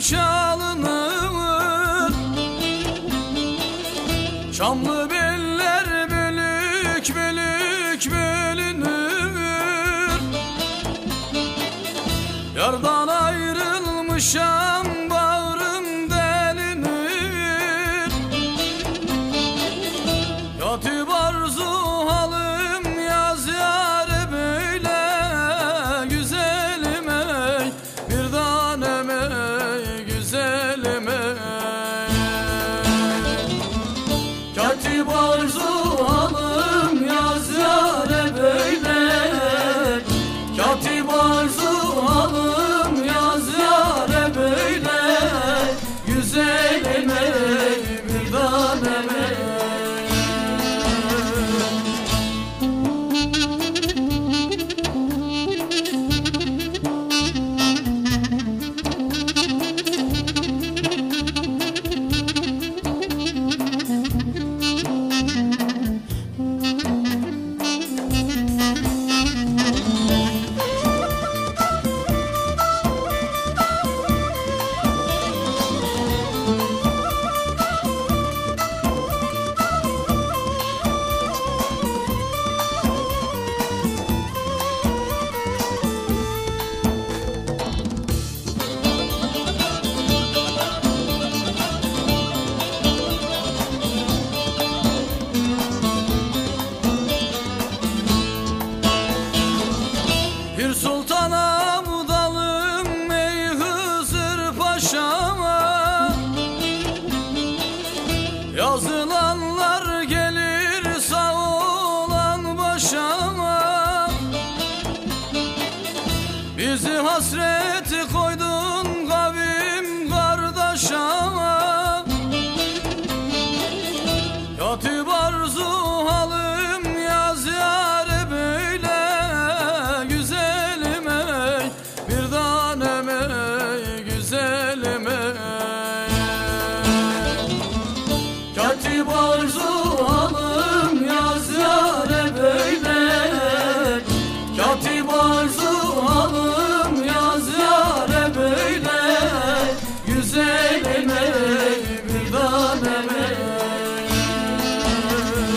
çalınır. Çamlı beller bölük bölük bölünür. Yardan ayrılmış ayrılmış hasreti koydun